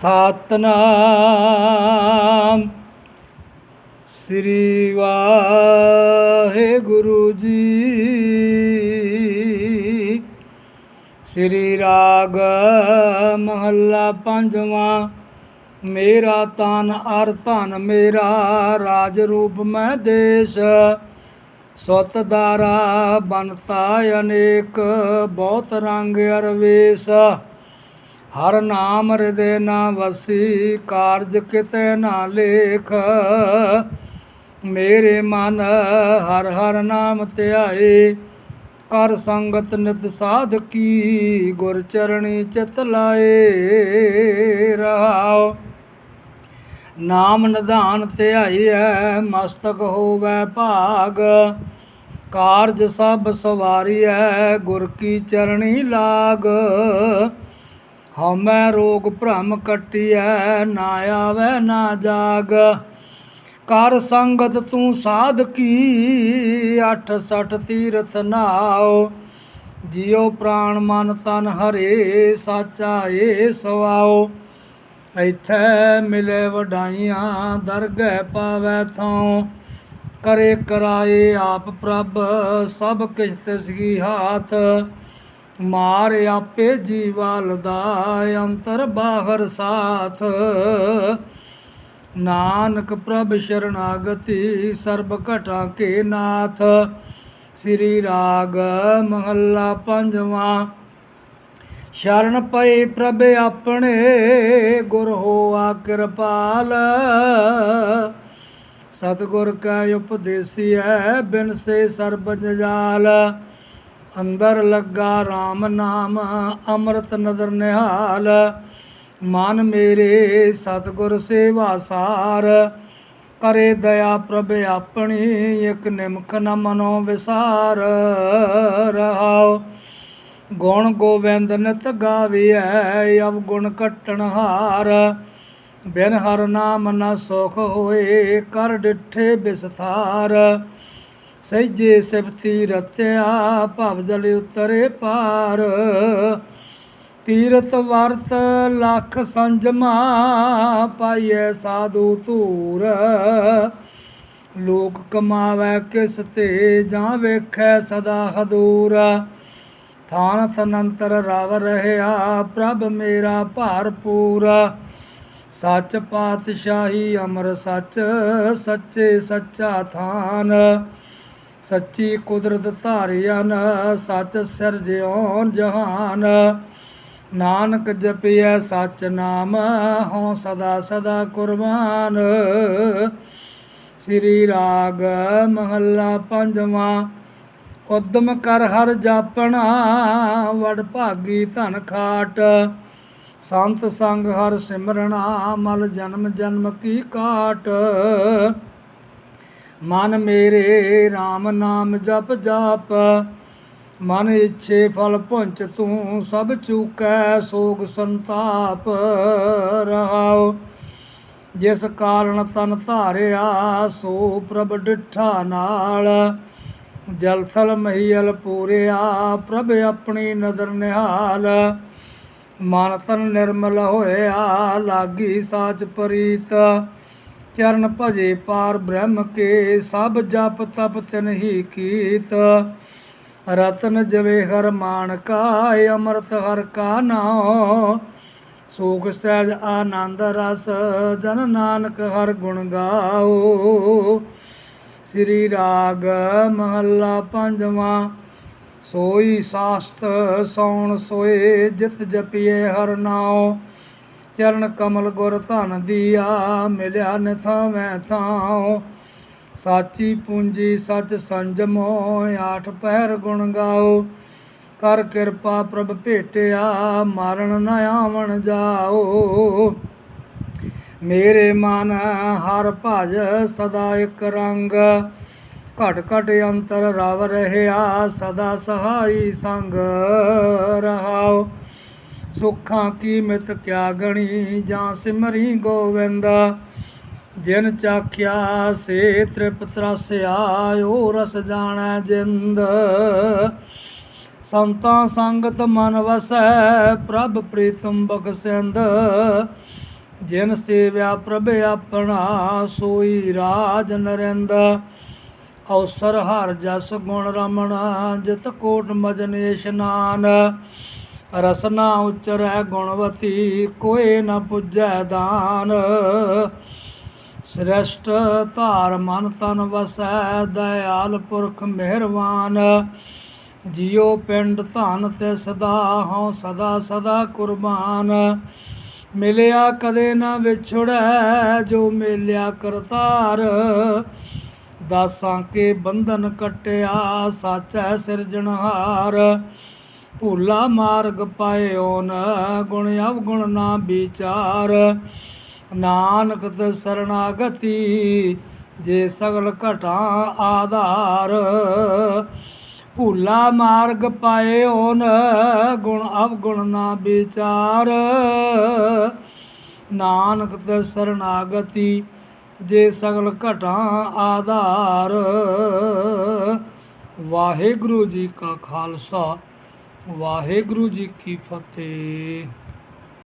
ਸਤਨਾਮ। ਸ੍ਰੀ ਵਾਹਿਗੁਰੂ ਜੀ। ਸ੍ਰੀ ਰਾਗ ਮਹੱਲਾ ਪੰਜਵਾਂ, ਮੇਰਾ ਤਨ ਅਰ ਧਨ ਮੇਰਾ ਰਾਜ ਰੂਪ ਮੈਂ ਦੇਸ਼। ਸੁਤ ਦਾਰਾ ਬਨਤਾ ਅਨੇਕ, ਬਹੁਤ ਰੰਗ ਅਰਵੇਸ। ਹਰ ਨਾਮ ਹਿਰਦੇ ਨਾ ਵਸੀ, ਕਾਰਜ ਕਿਤੇ ਨਾ ਲੇਖ। ਮੇਰੇ ਮਨ ਹਰ ਹਰ ਨਾਮ ਧਿਆਏ ਕਰ ਸੰਗਤ ਨਿਤ ਸਾਧਕੀ ਗੁਰ ਚਰਣੀ ਚਿਤ ਲਾਏ। ਰਹਾਓ ਨਾਮ ਨਿਧਾਨ ਧਿਆਈਐ ਮਸਤਕ ਹੋਵੈ ਭਾਗ। ਕਾਰਜ ਸਭ ਸਵਾਰੀਐ ਗੁਰ ਕੀ ਚਰਣੀ ਲਾਗ। ਹਉਮੈ ਰੋਗ ਭ੍ਰਮ ਕਟਿਐ, ਨਾ ਆਵੈ, ਨਾ ਜਾਗ। ਕਰ ਸੰਗਤ ਤੂੰ ਸਾਧ ਕੀ, ਅਠ ਸਠ ਤੀਰਥ ਨਾਉ। ਜਿਉ ਪ੍ਰਾਣ ਮਨ ਤਨ ਹਰੇ, ਸਾਚਾ ਏ ਸਵਾਉ ਇੱਥੇ ਮਿਲੇ ਵਡਾਈਆਂ, ਦਰਗਹਿ ਪਾਵੈ ਥਾਉ। ਕਰੇ ਕਰਾਏ ਆਪ ਪ੍ਰਭ, ਸਭ ਕਿਛ ਤਿਸ ਹਾਥ। ਮਾਰ ਆਪੇ ਜੀਵਾਲ ਦਾ ਅੰਤਰ ਬਾਹਰ ਸਾਥ। ਨਾਨਕ ਪ੍ਰਭ ਸ਼ਰਨਾਗਤੀ ਸਰਬ ਘਟਾ ਕੇ ਨਾਥ। ਸ੍ਰੀ ਰਾਗ ਮਹੱਲਾ ਪੰਜਵਾਂ। ਸ਼ਰਨ ਪਏ ਪ੍ਰਭ ਆਪਣੇ, ਗੁਰ ਹੋਆ ਕਿਰਪਾਲ। ਸਤਿਗੁਰ ਕੈ, ਉਪਦੇਸੀਐ ਬਿਨ ਸੇ ਸਰਬ ਜਜਾਲ। ਅੰਦਰ ਲੱਗਾ RAM ਨਾਮ, ਅੰਮ੍ਰਿਤ ਨਦਰ ਨਿਹਾਲ। ਮਨ ਮੇਰੇ ਸਤਿਗੁਰ ਸੇਵਾ ਸਾਰ। ਕਰੇ ਦਇਆ ਪ੍ਰਭ ਆਪਣੀ, ਇਕ ਨਿਮਖ ਨ ਮਨੋ ਵਿਸਾਰ। ਰਹਾਓ ਗੁਣ ਗੋਬਿੰਦ ਨਿਤ ਗਾਵੀਐ ਅਵ ਗੁਣ ਕਟਣ ਹਾਰ। ਬਿਨ ਹਰ ਨਾਮ ਨ ਸੁਖ ਹੋਏ, ਕਰ ਡਿਠੇ ਵਿਸਥਾਰ ਸਹਿਜੇ ਸਿਫਤੀ ਰਤਿਆ ਭਵ ਜਲ ਉਤਰੇ ਪਾਰ। ਤੀਰਤ ਵਰਤ ਲੱਖ ਸੰਜਮਾ ਪਾਈਐ ਸਾਧੂ ਧੂਰ। ਲੋਕ ਕਮਾਵੈ ਕਿਸ ਤੇ, ਜਾਂ ਵੇਖੈ ਸਦਾ ਹਦੂਰ। ਥਾਨ ਤਨੰਤਰ ਰਵ ਰਹਿਆ, ਪ੍ਰਭ ਮੇਰਾ ਭਰਪੂਰ ਸੱਚ ਪਾਤਸ਼ਾਹੀ ਅਮਰ ਸੱਚ, ਸੱਚੇ ਸੱਚਾ ਥਾਨ। ਸੱਚੀ ਕੁਦਰਤ ਧਾਰਿਆਨ ਸੱਚ ਸਿਰਜਿਓਨ ਜਹਾਨ। ਨਾਨਕ ਜਪਿਐ ਸੱਚ ਨਾਮ, ਹਉ ਸਦਾ ਸਦਾ ਕੁਰਬਾਨ। ਸ੍ਰੀ ਰਾਗ ਮਹੱਲਾ ਪੰਜਵਾਂ, ਉਦਮ ਕਰ ਹਰ ਜਾਪਣਾ, ਵਡ ਭਾਗੀ ਧਨ ਖਾਟ। ਸੰਤ ਸੰਗ ਹਰ ਸਿਮਰਣਾ ਮਲ ਜਨਮ ਜਨਮ ਕੀ ਕਾਟ। ਮਨ ਮੇਰੇ RAM ਨਾਮ ਜਪ ਜਾਪ। ਮਨ ਇੱਛੇ ਫਲ ਪੁੰਚ ਤੂੰ ਸਭ ਚੂਕੈ, ਸੋਗ ਸੰਤਾਪ ਰਹਾਉ। ਜਿਸ ਕਾਰਨ ਤਨ ਧਾਰਿਆ, ਸੋ ਪ੍ਰਭ ਡਿਠਾ ਨਾਲ। ਜਲਸਲ ਮਹੀਲ ਪੂਰਿਆ, ਪ੍ਰਭ ਆਪਣੀ ਨਦਰ ਨਿਹਾਲ। ਮਨ ਤਨ ਨਿਰਮਲ ਹੋਇਆ, ਲਾਗੀ ਸਾਚ ਪ੍ਰੀਤ। ਚਰਨ ਭਜੇ ਪਾਰ ਬ੍ਰਹਮ ਕੇ, ਸਭ ਜਪ ਤਪ ਤਿਨ ਹੀ ਕੀਤ। ਰਤਨ ਜਵੇ ਹਰ ਮਾਨਕਾ ਅੰਮ੍ਰਿਤ ਹਰ ਕਾ ਨਾਮ ਸੋਖ ਸਹਿਜ ਆਨੰਦ ਰਸ, ਜਨ ਨਾਨਕ ਹਰ ਗੁਣ ਗਾਓ ਸ੍ਰੀ ਰਾਗ ਮਹੱਲਾ ਪੰਜਵਾਂ, ਸੋਈ ਸਾਸਤ ਸੌਣ ਸੋਏ, ਜਿਤ ਜਪੀਏ ਹਰ ਨਾਉ। ਚਰਨ ਕਮਲ ਗੁਰ ਧਨ ਦੀਆ, ਮਿਲਿਆ ਨਿਥਾਵੇਂ ਥਾਉ। ਸਾਚੀ ਪੂੰਜੀ ਸਚ ਸੰਜਮੋ ਆਠ ਪਹਿਰ ਗੁਣ ਗਾਓ। ਕਰ ਕਿਰਪਾ ਪ੍ਰਭ ਭੇਟਿਆ, ਮਾਰਨ ਨ ਆਵਣ ਜਾਓ। ਮੇਰੇ ਮਨ ਹਰ ਭਜ ਸਦਾ ਇੱਕ ਰੰਗ। ਘਟ ਘਟ ਅੰਤਰ ਰਵ ਰਹਿਆ, ਸਦਾ ਸਹਾਈ ਸੰਗ ਰਹਾਓ। ਸੁਖਾਂ ਕੀ ਮਿਤ ਕਿਆ ਗਣੀ ਜਾਂ ਸਿਮਰੀ ਗੋਵਿੰਦ, ਜਿਨ ਚਾਖਿਆ ਸੇ ਤ੍ਰਿਪਤ ਰਸਿਆ ਓ ਰਸ ਜਾਣੈ ਜਿੰਦ। ਸੰਤਾਂ ਸੰਗਤ ਮਨ ਵਸੈ, ਪ੍ਰਭ ਪ੍ਰੀਤਮ ਬਖਸਿੰਦ ਜਿਨ ਸੇਵਿਆ ਪ੍ਰਭ ਆਪਣਾ, ਸੋਈ ਰਾਜ ਨਰਿੰਦ। ਔਸਰ ਹਰ ਜਸ ਗੁਣ ਰਮਣ, ਜਿਤ ਕੋਟ ਮਜਨੇ ਇਸ਼ਨਾਨ ਰਸਨਾ ਉਚਰੈ ਗੁਣਵਤੀ ਕੋਏ ਨ ਪੁੱਜੈ ਦਾਨ। ਸ੍ਰੇਸ਼ਟ ਧਾਰ ਮਨ ਤਨ ਵਸੈ, ਦਇਆਲ ਪੁਰਖ ਮਿਹਰਬਾਨ ਜਿਉ ਪਿੰਡ ਧਨ ਤੇ ਸਦਾ ਹਉ, ਸਦਾ ਸਦਾ ਕੁਰਬਾਨ। ਮਿਲਿਆ ਕਦੇ ਨਾ ਵਿਛੜੈ, ਜੋ ਮਿਲਿਆ ਕਰਤਾਰ। ਦਾਸਾਂ ਕੇ ਬੰਧਨ ਕਟਿਆ, ਸਾਚੈ ਸਿਰਜਣਹਾਰ। ਭੂਲਾ ਮਾਰਗ ਪਾਇਓ ਨ, ਗੁਣ ਅਵਗੁਣ ਨਾ ਵਿਚਾਰ। ਨਾਨਕ ਤੇ ਸਰਣਾਗਤੀ ਜੇ ਸਗਲ ਘਟਾ ਆਧਾਰ। ਭੂਲਾ ਮਾਰਗ ਪਾਇਓ ਨ, ਗੁਣ ਅਵਗੁਣ ਨਾ ਵਿਚਾਰ। ਨਾਨਕ ਤੇ ਸਰਣਾਗਤੀ ਜੇ ਸਗਲ ਘਟਾ ਆਧਾਰ। ਵਾਹਿਗੁਰੂ ਜੀ ਕਾ ਖਾਲਸਾ। ਵਾਹਿਗੁਰੂ ਜੀ ਕੀ ਫਤਿਹ।